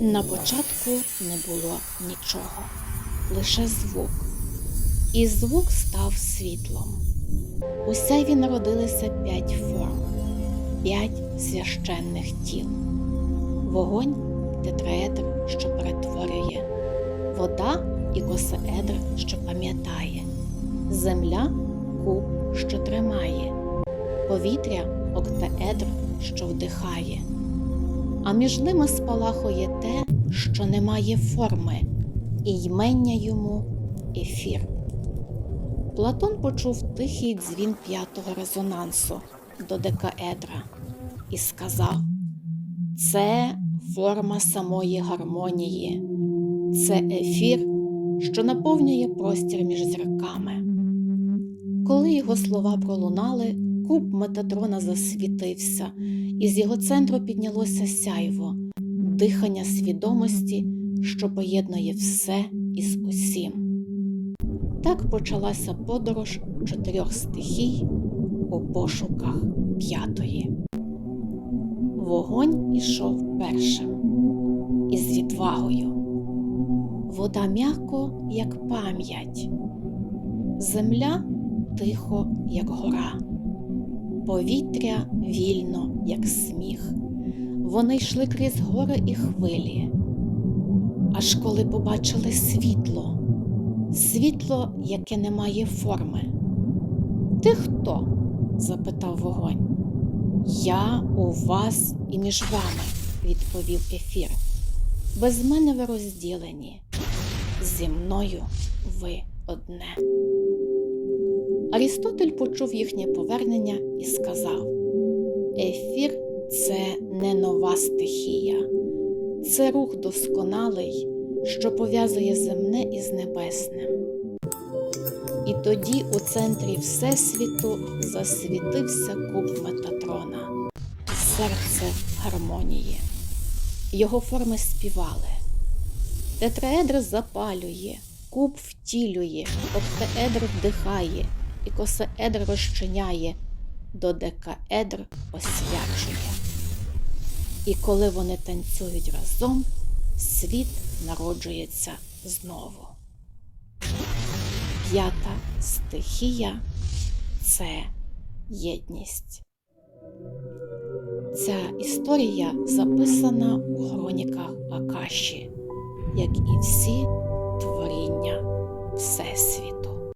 На початку не було нічого, лише звук. І звук став світлом. У сяйві народилися п'ять форм, п'ять священних тіл. Вогонь тетраедр, що перетворює, вода ікосаедр, що пам'ятає, земля куб, що тримає, повітря октаедр, що вдихає а між ними спалахує те, що не має форми, і ймення йому ефір. Платон почув тихий дзвін п'ятого резонансу до декаедра і сказав: це форма самої гармонії, це ефір, що наповнює простір між зірками. Коли його слова пролунали, куб Метатрона засвітився, і з його центру піднялося сяйво, дихання свідомості, що поєднує все із усім. Так почалася подорож чотирьох стихій у пошуках п'ятої. Вогонь ішов першим із відвагою. Вода м'яко, як пам'ять, земля тихо, як гора повітря вільно, як сміх. Вони йшли крізь гори і хвилі. Аж коли побачили світло, світло, яке не має форми. Ти хто? запитав вогонь. Я у вас і між вами, відповів ефір. Без мене ви розділені. Зі мною ви одне. Арістотель почув їхнє повернення і сказав: Ефір це не нова стихія, це рух досконалий, що пов'язує земне із небесним. І тоді у центрі Всесвіту засвітився куб Метатрона, серце гармонії. Його форми співали. Тетраедр запалює, куб втілює, октаедр вдихає і косаедр розчиняє, додекаедр освячує. І коли вони танцюють разом, світ народжується знову. П'ята стихія це єдність. Ця історія записана у хроніках Акаші, як і всі творіння Всесвіту.